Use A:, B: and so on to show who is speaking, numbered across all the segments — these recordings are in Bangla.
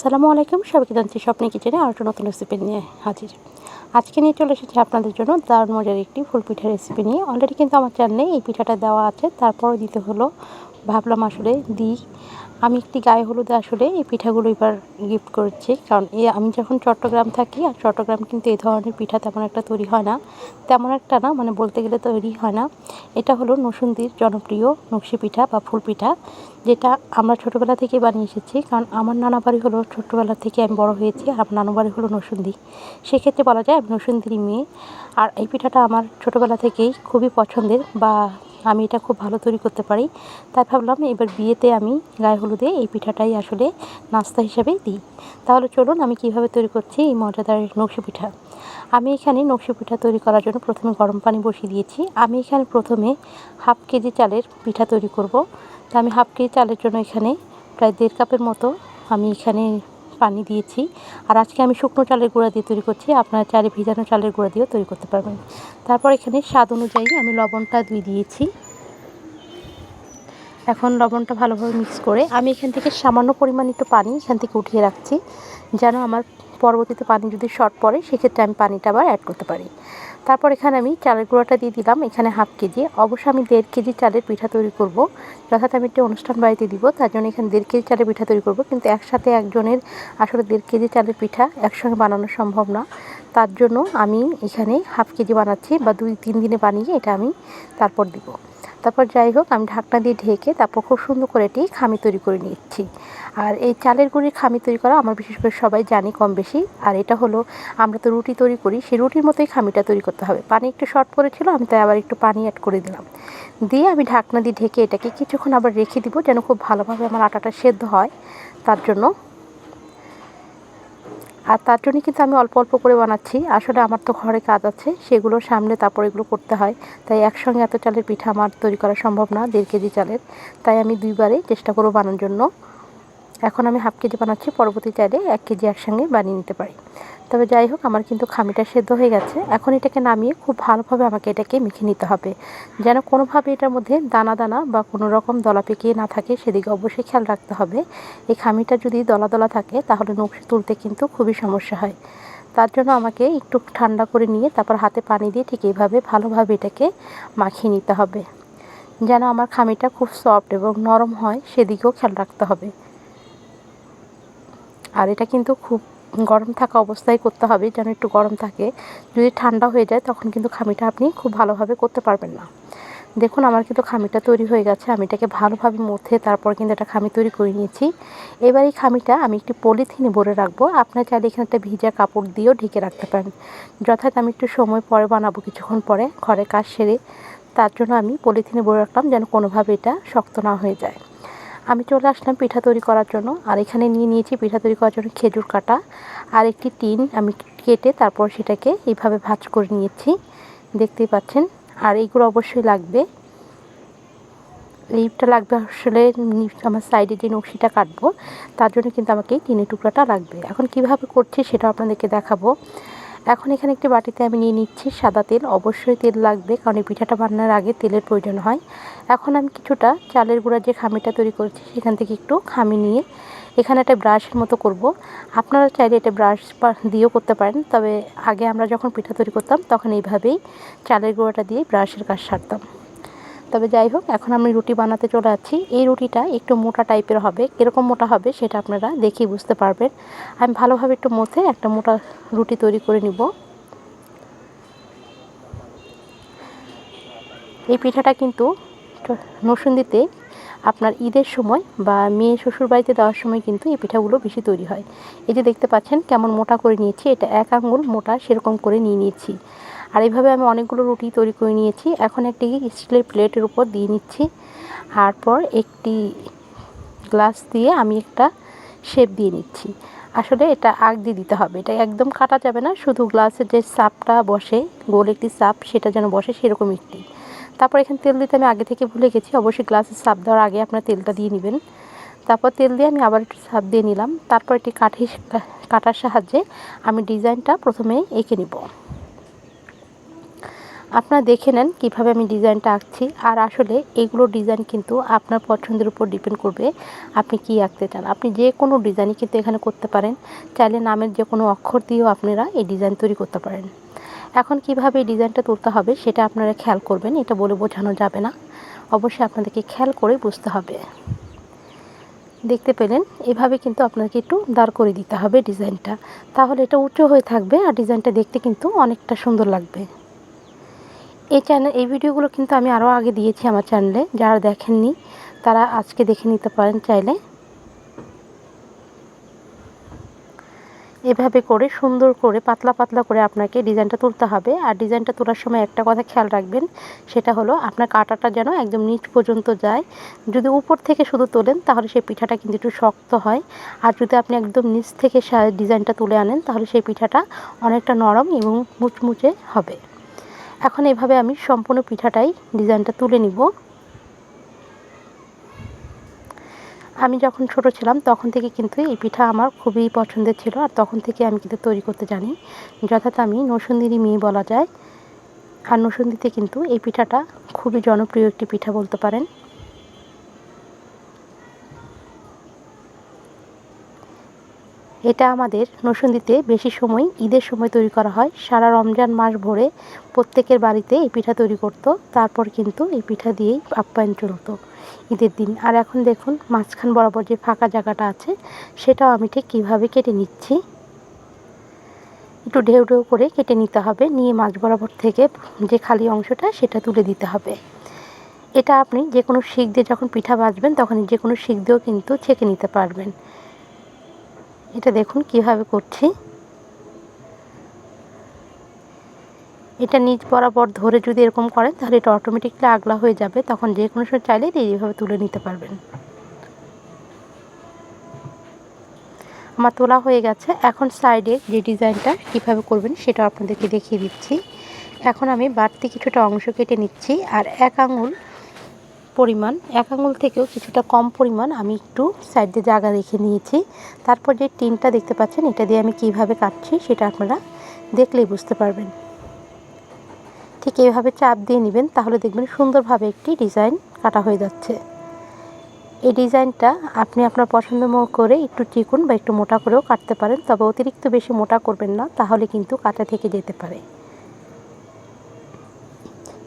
A: আসসালামু আলাইকুম, সবাইকে জানছি স্বপ্নে কিচেনে আর একটা নতুন রেসিপি নিয়ে হাজির। আজকে নিয়ে চলে এসেছি আপনাদের জন্য দারুণ মজার একটি ফুল পিঠা রেসিপি নিয়ে। অলরেডি কিন্তু আমার চ্যানেলে এই পিঠাটা দেওয়া আছে, তারপরও দিতে হলো। ভাবলাম আসলে দিই। আমি একটি গায়ে হলুদে আসলে এই পিঠাগুলো এবার গিফট করছি। কারণ এ আমি যখন চট্টগ্রাম থাকি, আর চট্টগ্রাম কিন্তু এই ধরনের পিঠা তেমন একটা তৈরি হয় না। তেমন একটা না মানে বলতে গেলে তৈরি হয় না। এটা হলো নসুন্দির জনপ্রিয় নকশি পিঠা বা ফুল পিঠা, যেটা আমরা ছোটোবেলা থেকে বানিয়ে এসেছি। কারণ আমার নানা বাড়ি হলো ছোট্টবেলা থেকে আমি বড় হয়েছি, আর আমার নানু বাড়ি হলো নসুন্দি। সেক্ষেত্রে বলা যায় আমি নসুন্দিরই মেয়ে। আর এই পিঠাটা আমার ছোটোবেলা থেকেই খুবই পছন্দের বা আমি এটা খুব ভালো তৈরি করতে পারি। তাই ভাবলাম এবার বিয়েতে আমি গায়ে হলুদে এই পিঠাটাই আসলে নাস্তা হিসেবেই দিই। তাহলে চলুন আমি কীভাবে তৈরি করছি এই মজাদার নকশি পিঠা। আমি এখানে নকশি পিঠা তৈরি করার জন্য প্রথমে গরম পানি বসিয়ে দিয়েছি। আমি এখানে প্রথমে হাফ কেজি চালের পিঠা তৈরি করব। তা আমি হাফ কেজি চালের জন্য এখানে প্রায় দেড় কাপের মতো আমি এখানে পানি দিয়েছি। আর আজকে আমি শুকনো চালের গুঁড়া দিয়ে তৈরি করছি। আপনারা চালে ভিজানো চালের গুঁড়া দিয়েও তৈরি করতে পারবেন। তারপর এখানে স্বাদ অনুযায়ী আমি লবণটা দিয়ে দিয়েছি। এখন লবণটা ভালোভাবে মিক্স করে আমি এখান থেকে সামান্য পরিমাণ একটু পানি এখান থেকে উঠিয়ে রাখছি। যেন আমার পরবর্তীতে পানি যদি শর্ট পড়ে, সেক্ষেত্রে আমি পানিটা আবার অ্যাড করতে পারি। তারপর এখানে আমি চালের গুঁড়াটা দিয়ে দিলাম, এখানে হাফ কেজি। অবশ্যই আমি দেড় কেজি চালের পিঠা তৈরি করব। যথাযথ আমি একটি অনুষ্ঠান বাড়িতে দিব, তার জন্য এখানে দেড় কেজি চালের পিঠা তৈরি করব। কিন্তু একসাথে একজনের আসলে দেড় কেজি চালের পিঠা একসঙ্গে বানানো সম্ভব না। তার জন্য আমি এখানে হাফ কেজি বানাচ্ছি বা দুই, তিন দিনে বানিয়ে এটা আমি তারপর দিব। তারপর যাই হোক, আমি ঢাকনা দিয়ে ঢেকে তারপর খুব সুন্দর করে এটি খামি তৈরি করে নিচ্ছি। আর এই চালের গুঁড়ির খামি তৈরি করা আমার বিশেষ করে সবাই জানি কম বেশি। আর এটা হলো, আমরা তো রুটি তৈরি করি, সেই রুটির মতোই খামিটা তৈরি করতে হবে। পানি একটু শর্ট পড়েছিল, আমি তাই আবার একটু পানি অ্যাড করে দিলাম। দিয়ে আমি ঢাকনা দিয়ে ঢেকে এটাকে কিছুক্ষণ আবার রেখে দিব, যেন খুব ভালোভাবে আমার আটাটা সেদ্ধ হয়। তার জন্য আর তার জন্যই কিন্তু আমি অল্প অল্প করে বানাচ্ছি। আসলে আমার তো ঘরে কাজ আছে, সেগুলো সামনে তারপর এগুলো করতে হয়। তাই একসঙ্গে এত চালের পিঠা আমার তৈরি করা সম্ভব না, দেড় কেজি চালের। তাই আমি দুইবারে চেষ্টা করব বানানোর জন্য। এখন আমি হাফ কেজি বানাচ্ছি, পরবর্তী চাইলে এক কেজি একসঙ্গে বানিয়ে নিতে পারি। তবে যাই হোক, আমার কিন্তু খামিটা সেদ্ধ হয়ে গেছে। এখন এটাকে নামিয়ে খুব ভালোভাবে আমাকে এটাকে মেখে নিতে হবে। যেন কোনোভাবে এটার মধ্যে দানা দানা বা কোনো রকম দলা পেকিয়ে না থাকে, সেদিকে অবশ্যই খেয়াল রাখতে হবে। এই খামিটা যদি দলা দলা থাকে, তাহলে নকশি তুলতে কিন্তু খুবই সমস্যা হয়। তার জন্য আমাকে একটু ঠান্ডা করে নিয়ে, তারপর হাতে পানি দিয়ে ঠিক এইভাবে ভালোভাবে এটাকে মাখিয়ে নিতে হবে। যেন আমার খামিটা খুব সফট এবং নরম হয়, সেদিকেও খেয়াল রাখতে হবে। আর এটা কিন্তু খুব গরম থাকা অবস্থায় করতে হবে, যেন একটু গরম থাকে। যদি ঠান্ডা হয়ে যায়, তখন কিন্তু খামিটা আপনি খুব ভালোভাবে করতে পারবেন না। দেখুন, আমার কিন্তু খামিটা তৈরি হয়ে গেছে। আমি এটাকে ভালোভাবে মধ্যে তারপর কিন্তু একটা খামি তৈরি করে নিয়েছি। এবার এই খামিটা আমি একটি পলিথিনে ভরে রাখব। আপনার চাইলে এখানে একটা ভিজা কাপড় দিয়েও ঢেকে রাখতে পারেন। যথাৎ আমি একটু সময় পরে বানাবো, কিছুক্ষণ পরে ঘরে কাজ সেরে। তার জন্য আমি পলিথিনে ভরে রাখলাম, যেন কোনোভাবে এটা শক্ত না হয়ে যায়। আমি চলে আসলাম পিঠা তৈরি করার জন্য। আর এখানে নিয়ে নিয়েছি পিঠা তৈরি করার জন্য খেজুর কাটা। আর একটি টিন আমি কেটে তারপর সেটাকে এইভাবে ভাজ করে নিয়েছি। দেখতেই পাচ্ছেন? আর এইগুলো অবশ্যই লাগবে। লিপটা লাগবে আসলে আমার সাইডে যে নকশিটা কাটবো, তার জন্য কিন্তু আমাকে এই টিনের টুকরাটা লাগবে। এখন কীভাবে করছি সেটা আপনাদেরকে দেখাবো। এখন এখানে একটি বাটিতে আমি নিয়ে নিচ্ছি সাদা তেল। অবশ্যই তেল লাগবে, কারণ এই পিঠাটা বানানোর আগে তেলের প্রয়োজন হয়। এখন আমি কিছুটা চালের গুঁড়া যে খামিটা তৈরি করেছি, সেখান থেকে একটু খামি নিয়ে এখানে একটা ব্রাশের মতো করব। আপনারা চাইলে এটা ব্রাশ দিয়েও করতে পারেন, তবে আগে আমরা যখন পিঠা তৈরি করতাম, তখন এইভাবেই চালের গুঁড়াটা দিয়ে ব্রাশের কাজ সারতাম। তবে যাই হোক, এখন আমি রুটি বানাতে চলে যাচ্ছি। এই রুটিটা একটু মোটা টাইপের হবে। কীরকম মোটা হবে সেটা আপনারা দেখেই বুঝতে পারবেন। আমি ভালোভাবে একটু মধ্যে একটা মোটা রুটি তৈরি করে নিব। এই পিঠাটা কিন্তু নসুন্দিতে আপনার ঈদের সময় বা মেয়ে শ্বশুর বাড়িতে দেওয়ার সময় কিন্তু এই পিঠাগুলো বেশি তৈরি হয়। এই যে দেখতে পাচ্ছেন কেমন মোটা করে নিয়েছি। এটা এক আঙুল মোটা সেরকম করে নিয়ে নিয়েছি। আর এইভাবে আমি অনেকগুলো রুটি তৈরি করে নিয়েছি। এখন একটি স্টিলের প্লেটের উপর দিয়ে নিচ্ছি। তারপর একটি গ্লাস দিয়ে আমি একটা শেপ দিয়ে নিচ্ছি। আসলে এটা আগ দিয়ে দিতে হবে। এটা একদম কাটা যাবে না, শুধু গ্লাসের যে সাপটা বসে, গোল একটি সাপ সেটা যেন বসে সেরকম একটি। তারপর এখানে তেল দিতে আমি আগে থেকে ভুলে গেছি, অবশ্যই গ্লাসের সাপ দেওয়ার আগে আপনার তেলটা দিয়ে নেবেন। তারপর তেল দিয়ে আমি আবার একটু সাপ দিয়ে নিলাম। তারপর একটি কাঠি, কাটার সাহায্যে আমি ডিজাইনটা প্রথমে এঁকে নিব। আপনারা দেখে নেন কীভাবে আমি ডিজাইনটা আঁকছি। আর আসলে এগুলো ডিজাইন কিন্তু আপনার পছন্দের উপর ডিপেন্ড করবে আপনি কি আঁকতে চান। আপনি যে কোনো ডিজাইনই কিন্তু এখানে করতে পারেন। চাইলে নামের যে কোনো অক্ষর দিয়েও আপনারা এই ডিজাইন তৈরি করতে পারেন। এখন কীভাবে এই ডিজাইনটা তুলতে হবে সেটা আপনারা খেয়াল করবেন, এটা বলে বোঝানো যাবে না। অবশ্যই আপনাদেরকে খেয়াল করে বুঝতে হবে। দেখতে পেলেন? এভাবে কিন্তু আপনাকে একটু দাঁড় করে দিতে হবে ডিজাইনটা। তাহলে এটা উঁচু হয়ে থাকবে আর ডিজাইনটা দেখতে কিন্তু অনেকটা সুন্দর লাগবে। এই চ্যানেল এই ভিডিওগুলো কিন্তু আমি আরও আগে দিয়েছি আমার চ্যানেলে যারা দেখেননি, তারা আজকে দেখে নিতে পারেন চাইলে। এভাবে করে, সুন্দর করে, পাতলা পাতলা করে আপনাকে ডিজাইনটা তুলতে হবে। আর ডিজাইনটা তোলার সময় একটা কথা খেয়াল রাখবেন, সেটা হলো আপনার কাটাটা যেন একদম নিচ পর্যন্ত যায়। যদি উপর থেকে শুধু তোলেন, তাহলে সেই পিঠাটা কিন্তু একটু শক্ত হয়। আর যদি আপনি একদম নিচ থেকে ডিজাইনটা তুলে আনেন, তাহলে সেই পিঠাটা অনেকটা নরম এবং মুচমুচে হবে। এখন এভাবে আমি সম্পূর্ণ পিঠাটাই ডিজাইনটা তুলে নিব। আমি যখন ছোট ছিলাম তখন থেকে কিন্তু এই পিঠা আমার খুবই পছন্দের ছিল আর তখন থেকে আমি কিন্তু তৈরি করতে জানি। যথাৎ আমি নসুন্দিরই মেয়ে বলা যায়। আর নসুন্দিতে কিন্তু এই পিঠাটা খুবই জনপ্রিয় একটি পিঠা বলতে পারেন। এটা আমাদের নসুন্দিতে বেশি সময়, ঈদের সময় তৈরি করা হয়। সারা রমজান মাস ভরে প্রত্যেকের বাড়িতে এই পিঠা তৈরি করত। তারপর কিন্তু এই পিঠা দিয়েই আপ্যায়ন চলতো ঈদের দিন। আর এখন দেখুন, মাঝখান বরাবর যে ফাঁকা জায়গাটা আছে, সেটাও আমি ঠিক কীভাবে কেটে নিচ্ছি। একটু ঢেউ ঢেউ করে কেটে নিতে হবে। নিয়ে মাছ বরাবর থেকে যে খালি অংশটা, সেটা তুলে দিতে হবে। এটা আপনি যে কোনো শিক দিয়ে যখন পিঠা ভাজবেন তখন যে কোনো শিক দিয়েও কিন্তু ছেঁকে নিতে পারবেন। এটা দেখুন কীভাবে করছি। এটা নিচ বরাবর ধরে যদি এরকম করেন, তাহলে এটা অটোমেটিকলি আগলা হয়ে যাবে। তখন যে কোনো সময় চাইলে এইভাবে তুলে নিতে পারবেন। আমার তোলা হয়ে গেছে। এখন সাইডে যে ডিজাইনটা কীভাবে করবেন সেটা আপনাদেরকে দেখিয়ে দিচ্ছি। এখন আমি বাড়তি কিছুটা অংশ কেটে নিচ্ছি। আর এক আঙুল পরিমাণ, এক আঙুল থেকেও কিছুটা কম পরিমাণ আমি একটু সাইড দিয়ে জায়গা রেখে নিয়েছি। তারপর যে টিনটা দেখতে পাচ্ছেন, এটা দিয়ে আমি কীভাবে কাটছি সেটা আপনারা দেখলেই বুঝতে পারবেন। ঠিক এইভাবে চাপ দিয়ে নেবেন, তাহলে দেখবেন সুন্দরভাবে একটি ডিজাইন কাটা হয়ে যাচ্ছে। এই ডিজাইনটা আপনি আপনার পছন্দ করে একটু চিকুন বা একটু মোটা করেও কাটতে পারেন, তবে অতিরিক্ত বেশি মোটা করবেন না, তাহলে কিন্তু কাটা থেকে যেতে পারে।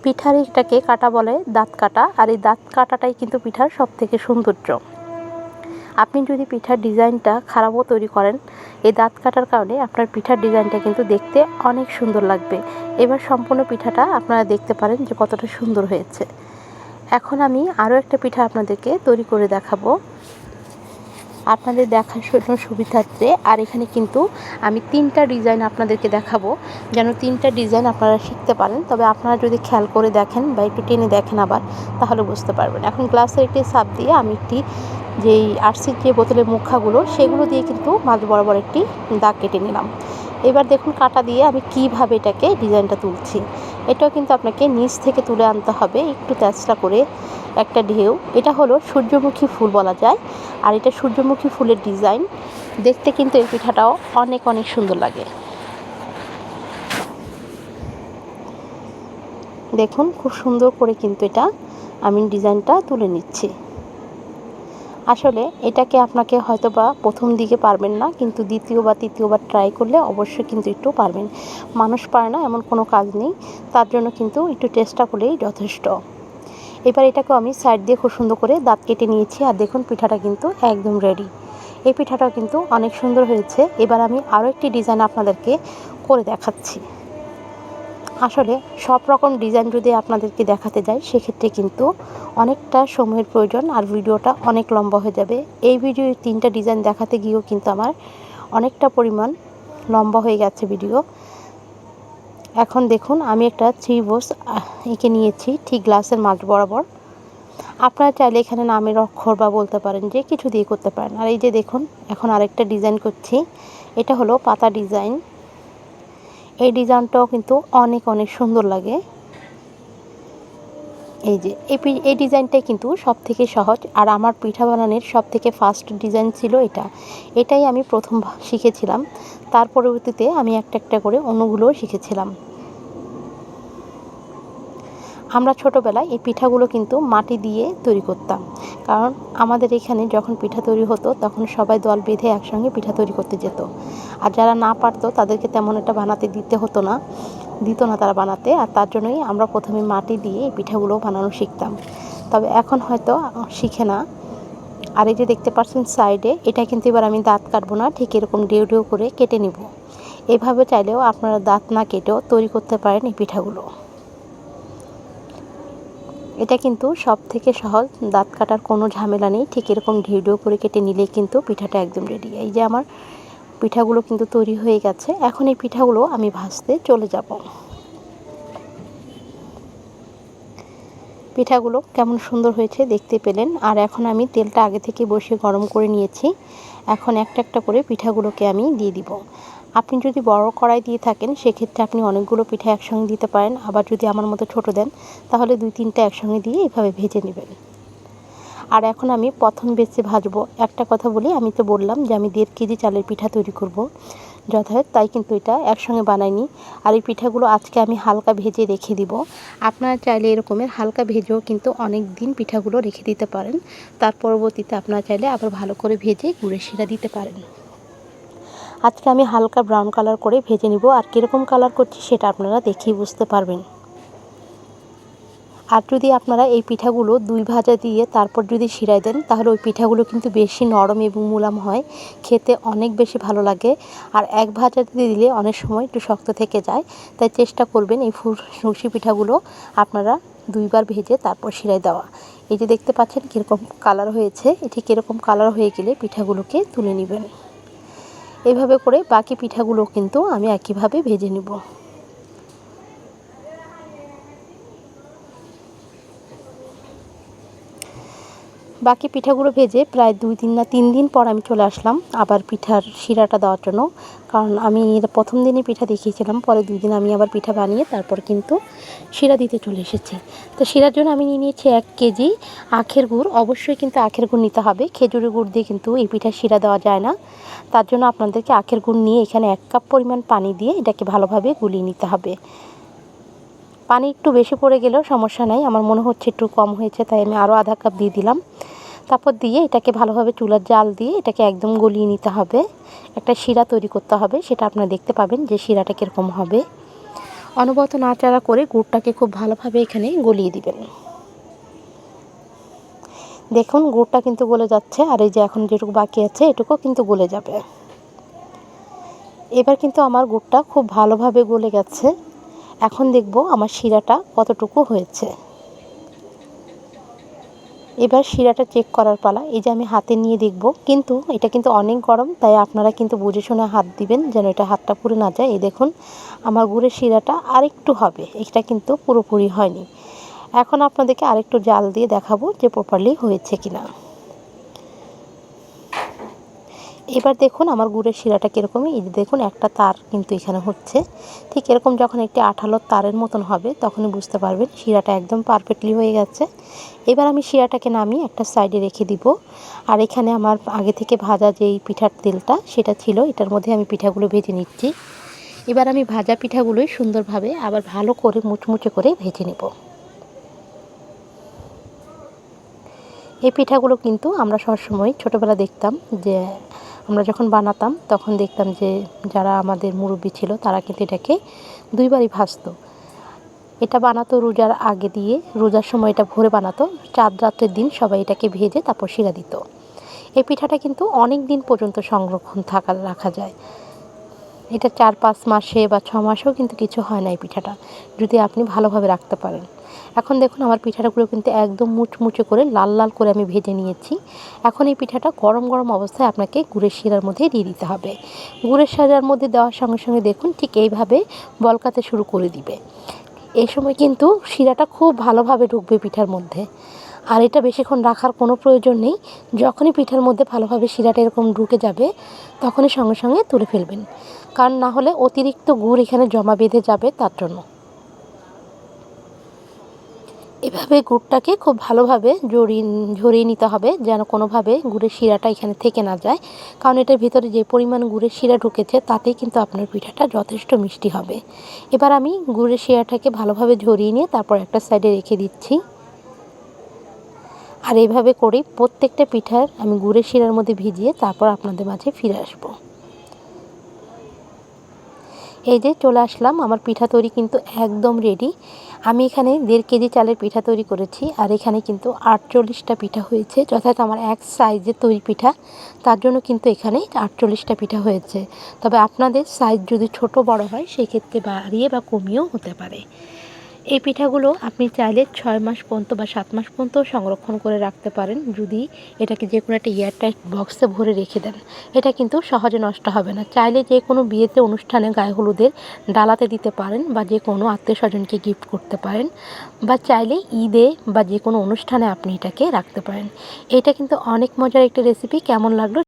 A: পিঠার এটাকে কাটা বলে দাঁত কাটা, আর এই দাঁত কাটাটাই কিন্তু পিঠার সব থেকে সৌন্দর্য। আপনি যদি পিঠার ডিজাইনটা খারাপও তৈরি করেন, এই দাঁত কাটার কারণে আপনার পিঠার ডিজাইনটা কিন্তু দেখতে অনেক সুন্দর লাগবে। এবার সম্পূর্ণ পিঠাটা আপনারা দেখতে পারেন যে কতটা সুন্দর হয়েছে। এখন আমি আরও একটা পিঠা আপনাদেরকে তৈরি করে দেখাবো। আপনাদের দেখার জন্য সুবিধার্থে, আর এখানে কিন্তু আমি তিনটা ডিজাইন আপনাদেরকে দেখাবো, যেন তিনটা ডিজাইন আপনারা শিখতে পারেন। তবে আপনারা যদি খেয়াল করে দেখেন বা একটু টেনে দেখেন আবার, তাহলে বুঝতে পারবেন। এখন গ্লাসের একটি সাপ দিয়ে আমি একটি যেই আরসির যে বোতলের মুখাগুলো, সেগুলো দিয়ে কিন্তু মাঝ বরাবর একটি দাগ কেটে নিলাম। এবার দেখুন কাটা দিয়ে আমি কীভাবে এটাকে ডিজাইনটা তুলছি। এটাও কিন্তু আপনাকে নিচ থেকে তুলে আনতে হবে, একটু তেচটা করে একটা ঢেউ। এটা হলো সূর্যমুখী ফুল বলা যায়। আর এটা সূর্যমুখী ফুলের ডিজাইন। দেখতে কিন্তু এই পিঠাটাও অনেক অনেক সুন্দর লাগে। দেখুন, খুব সুন্দর করে কিন্তু এটা আমি ডিজাইনটা তুলে নিচ্ছি। আসলে এটাকে আপনাকে হয়তো বা প্রথম দিকে পারবেন না, কিন্তু দ্বিতীয় বা তৃতীয়বার ট্রাই করলে অবশ্যই কিন্তু একটু পারবেন। মানুষ পারে না, এমন কোনো কাজ নেই। তার জন্য কিন্তু একটু চেষ্টা করলেই যথেষ্ট। এবার এটাকে আমি সাইড দিয়ে খুব সুন্দর করে দাঁত কেটে নিয়েছি, আর দেখুন পিঠাটা কিন্তু একদম রেডি এই পিঠাটাও কিন্তু অনেক সুন্দর হয়েছে। এবার আমি আরও একটি ডিজাইন আপনাদেরকে করে দেখাচ্ছি। আসলে সব রকম ডিজাইন যদি আপনাদেরকে দেখাতে যাই, সেক্ষেত্রে কিন্তু অনেকটা সময়ের প্রয়োজন, আর ভিডিওটা অনেক লম্বা হয়ে যাবে। এই ভিডিও তিনটা ডিজাইন দেখাতে গিয়েও কিন্তু আমার অনেকটা পরিমাণ লম্বা হয়ে গেছে ভিডিও এখন দেখুন, আমি একটা থ্রি বোস এঁকে নিয়েছি, ঠিক গ্লাসের মাঝ বরাবর। আপনারা চাইলে এখানে নামের অক্ষর বা বলতে পারেন যে কিছু দিয়ে করতে পারেন। আর এই যে দেখুন, এখন আরেকটা ডিজাইন করছি। এটা হলো পাতা ডিজাইন এই ডিজাইনটাও কিন্তু অনেক অনেক সুন্দর লাগে। এই যে, এই ডিজাইনটাই কিন্তু সব থেকে সহজ। আর আমার পিঠা বানানোর সব থেকে ফার্স্ট ডিজাইন ছিল এটা। এটাই আমি প্রথম শিখেছিলাম। তার পরবর্তীতে আমি একটা একটা করে অন্যগুলোও শিখেছিলাম। আমরা ছোটোবেলায় এই পিঠাগুলো কিন্তু মাটি দিয়ে তৈরি করতাম। কারণ আমাদের এখানে যখন পিঠা তৈরি হতো, তখন সবাই দল বেঁধে একসঙ্গে পিঠা তৈরি করতে যেত। আর যারা না পারতো, তাদেরকে তেমন একটা বানাতে দিতে হতো না। দিত না তারা বানাতে, আর তার জন্যই আমরা প্রথমে মাটি দিয়ে এই পিঠাগুলো বানানো শিখতাম। তবে এখন হয়তো শিখে না। আর এই যে দেখতে পাচ্ছেন সাইডে, এটা কিন্তু এবার আমি দাঁত কাটবো না, ঠিক এরকম ডেউ ডেউ করে কেটে নিব। এভাবে চাইলেও আপনারা দাঁত না কেটেও তৈরি করতে পারেন এই পিঠাগুলো। এটা কিন্তু সব থেকে সহজ, দাঁত কাটার কোনো ঝামেলা নেই, ঠিক এরকম ঢেউ ঢেউ করে কেটে নিলে কিন্তু পিঠাটা একদম রেডি এই যে আমার পিঠাগুলো কিন্তু তৈরি হয়ে গেছে। এখন এই পিঠাগুলো আমি ভাজতে চলে যাব। পিঠাগুলো কেমন সুন্দর হয়েছে দেখতে পেলেন। আর এখন আমি তেলটা আগে থেকে বসিয়ে গরম করে নিয়েছি। এখন একটা একটা করে পিঠাগুলোকে আমি দিয়ে দিব। আপনি যদি বড় কড়াই দিয়ে থাকেন, সেক্ষেত্রে আপনি অনেকগুলো পিঠা একসঙ্গে দিতে পারেন। আবার যদি আমার মতো ছোট দেন, তাহলে দুই তিনটা একসঙ্গে দিয়ে এভাবে ভেজে নেবেন। আর এখন আমি প্রথম বেছে ভাজবো। একটা কথা বলি, আমি তো বললাম যে আমি দেড় কেজি চালের পিঠা তৈরি করব। যথাযথ, তাই কিন্তু এটা একসঙ্গে বানাইনি। আর এই পিঠাগুলো আজকে আমি হালকা ভেজে রেখে দিব। আপনারা চাইলে এরকমের হালকা ভেজেও কিন্তু অনেক দিন পিঠাগুলো রেখে দিতে পারেন। তার পরবর্তীতে আপনারা চাইলে আবার ভালো করে ভেজে গুড়ের শিরা দিতে পারেন। আজকে আমি হালকা ব্রাউন কালার করে ভেজে নিব। আর কীরকম কালার করছি সেটা আপনারা দেখেই বুঝতে পারবেন। আর যদি আপনারা এই পিঠাগুলো দুই ভাজা দিয়ে তারপর যদি শিরাই দেন, তাহলে ওই পিঠাগুলো কিন্তু বেশি নরম এবং মুলাম হয়। খেতে অনেক বেশি ভালো লাগে। আর এক ভাজা দিয়ে দিলে অনেক সময় একটু শক্ত থেকে যায়। তাই চেষ্টা করবেন এই ফুসি পিঠাগুলো আপনারা দুইবার ভেজে তারপর শিরাই দেওয়া। এই যে দেখতে পাচ্ছেন কীরকম কালার হয়েছে। এটি কীরকম কালার হয়ে গেলে পিঠাগুলোকে তুলে নেবেন। এভাবে করে বাকি পিঠাগুলো কিন্তু আমি একইভাবে ভেজে নেব। বাকি পিঠাগুলো ভেজে প্রায় দুই দিন না তিন দিন পর আমি চলে আসলাম আবার পিঠার শিরাটা দেওয়ার জন্য। কারণ আমি প্রথম দিনে পিঠা দেখিয়েছিলাম, পরে দুই দিন আমি আবার পিঠা বানিয়ে তারপর কিন্তু শিরা দিতে চলে এসেছি। তো শিরার জন্য আমি নিয়ে নিয়েছি এক কেজি আখের গুড়। অবশ্যই কিন্তু আখের গুড় নিতে হবে। খেজুরের গুড় দিয়ে কিন্তু এই পিঠার শিরা দেওয়া যায় না। তার জন্য আপনাদেরকে আখের গুড় নিয়ে এখানে এক কাপ পরিমাণ পানি দিয়ে এটাকে ভালোভাবে গুলিয়ে নিতে হবে। পানি একটু বেশি পড়ে গেলেও সমস্যা নাই। আমার মনে হচ্ছে একটু কম হয়েছে, তাই আমি আরও আধা কাপ দিয়ে দিলাম। তারপর দিয়ে এটাকে ভালোভাবে চুলার জাল দিয়ে এটাকে একদম গলিয়ে নিতে হবে। একটা শিরা তৈরি করতে হবে, সেটা আপনারা দেখতে পাবেন যে শিরাটা কীরকম হবে। অনবরত নাড়াচাড়া করে গুড়টাকে খুব ভালোভাবে এখানে গলিয়ে দিবেন। দেখুন, গুড়টা কিন্তু গলে যাচ্ছে, আর এই যে এখন যেটুকু বাকি আছে এটুকু কিন্তু গলে যাবে। এবার কিন্তু আমার গুড়টা খুব ভালোভাবে গলে গেছে। এখন দেখব আমার শিরাটা কতটুকু হয়েছে। এবার শিরাটা চেক করার পালা। এই যে আমি হাতে নিয়ে দেখব, কিন্তু এটা কিন্তু অনেক গরম, তাই আপনারা কিন্তু বুঝে শুনে হাত দিবেন যেন এটা হাতটা পুড়ে না যায়। এই দেখুন, আমার গুড়ের শিরাটা আরেকটু হবে, এটা কিন্তু পুরোপুরি হয়নি। এখন আপনাদেরকে আরেকটু জাল দিয়ে দেখাবো যে প্রপারলি হয়েছে কিনা। এবার দেখুন আমার গুড়ের শিরাটা কীরকমই। এই দেখুন, একটা তার কিন্তু এখানে হচ্ছে। ঠিক এরকম যখন একটি আঠালো তারের মতন হবে, তখনই বুঝতে পারবেন শিরাটা একদম পারফেক্টলি হয়ে গেছে। এবার আমি শিরাটাকে নামিয়ে একটা সাইডে রেখে দিব। আর এখানে আমার আগে থেকে ভাজা যেই পিঠার তেলটা, সেটা ছিল, এটার মধ্যে আমি পিঠাগুলো ভেজে নিচ্ছি। এবার আমি ভাজা পিঠাগুলোই সুন্দরভাবে আবার ভালো করে মুচমুচে করে ভেজে নেব। এই পিঠাগুলো কিন্তু আমরা সবসময় ছোটোবেলা দেখতাম যে আমরা যখন বানাতাম, তখন দেখতাম যে যারা আমাদের মুরব্বী ছিল, তারা কিন্তু এটাকে দুইবারই ভাজতো। এটা বানাতো রোজার আগে দিয়ে, রোজার সময় এটা ভোরে বানাতো, চাঁদ রাত্রের দিন সবাই এটাকে ভেজে তারপর শিরা দিত। এই পিঠাটা কিন্তু অনেক দিন পর্যন্ত সংরক্ষণ থাকা, রাখা যায়। এটা চার পাঁচ মাসে বা ছ মাসেও কিন্তু কিছু হয় না এই পিঠাটা, যদি আপনি ভালোভাবে রাখতে পারেন। এখন দেখুন আমার পিঠাটাগুলো কিন্তু একদম মুচমুচে করে লাল লাল করে আমি ভেজে নিয়েছি। এখন এই পিঠাটা গরম গরম অবস্থায় আপনাকে গুড়ের শিরার মধ্যে দিয়ে দিতে হবে। গুড়ের শিরার মধ্যে দেওয়ার সঙ্গে সঙ্গে দেখুন ঠিক এইভাবে বলকাতে শুরু করে দিবে। এই সময় কিন্তু শিরাটা খুব ভালোভাবে ঢুকবে পিঠার মধ্যে। আর এটা বেশিক্ষণ রাখার কোনো প্রয়োজন নেই। যখনই পিঠার মধ্যে ভালোভাবে শিরাটা এরকম ঢুকে যাবে, তখনই সঙ্গে সঙ্গে তুলে ফেলবেন। কারণ না হলে অতিরিক্ত গুড় এখানে জমা বেঁধে যাবে তার জন্য। এভাবে গুড়টাকে খুব ভালোভাবে জড়িয়ে ঝরিয়ে নিতে হবে, যেন কোনোভাবে গুড়ের শিরাটা এখানে থেকে না যায়। কারণ এটার ভিতরে যে পরিমাণ গুড়ের শিরা ঢুকেছে, তাতেই কিন্তু আপনার পিঠাটা যথেষ্ট মিষ্টি হবে। এবার আমি গুড়ের শিরাটাকে ভালোভাবে ঝরিয়ে নিয়ে তারপর একটা সাইডে রেখে দিচ্ছি। আর এইভাবে করেই প্রত্যেকটা পিঠার আমি গুড়ের শিরার মধ্যে ভিজিয়ে তারপর আপনাদের মাঝে ফিরে আসব। এই যে চলে আসলাম, আমার পিঠা তৈরি কিন্তু একদম রেডি আমি এখানে দেড় কেজি চালের পিঠা তৈরি করেছি আর এখানে কিন্তু আটচল্লিশটা পিঠা হয়েছে, যথাযথ আমার এক সাইজের তৈরি পিঠা। তার জন্য কিন্তু এখানে আটচল্লিশটা পিঠা হয়েছে। তবে আপনাদের সাইজ যদি ছোট বড় হয়, সেক্ষেত্রে বাড়িয়ে বা কমিয়েও হতে পারে। এই পিঠাগুলো আপনি চাইলে ছয় মাস পর্যন্ত বা সাত মাস পর্যন্ত সংরক্ষণ করে রাখতে পারেন। যদি এটাকে যে কোনো একটা এয়ারটাইট বক্সে ভরে রেখে দেন, এটা কিন্তু সহজে নষ্ট হবে না। চাইলে যে কোনো বিয়েতে, অনুষ্ঠানে গায়ে হলুদের ডালাতে দিতে পারেন বা যে কোনো আত্মীয় স্বজনকে গিফট করতে পারেন বা চাইলে ঈদে বা যে কোনো অনুষ্ঠানে আপনি এটাকে রাখতে পারেন। এটা কিন্তু অনেক মজার একটা রেসিপি কেমন লাগল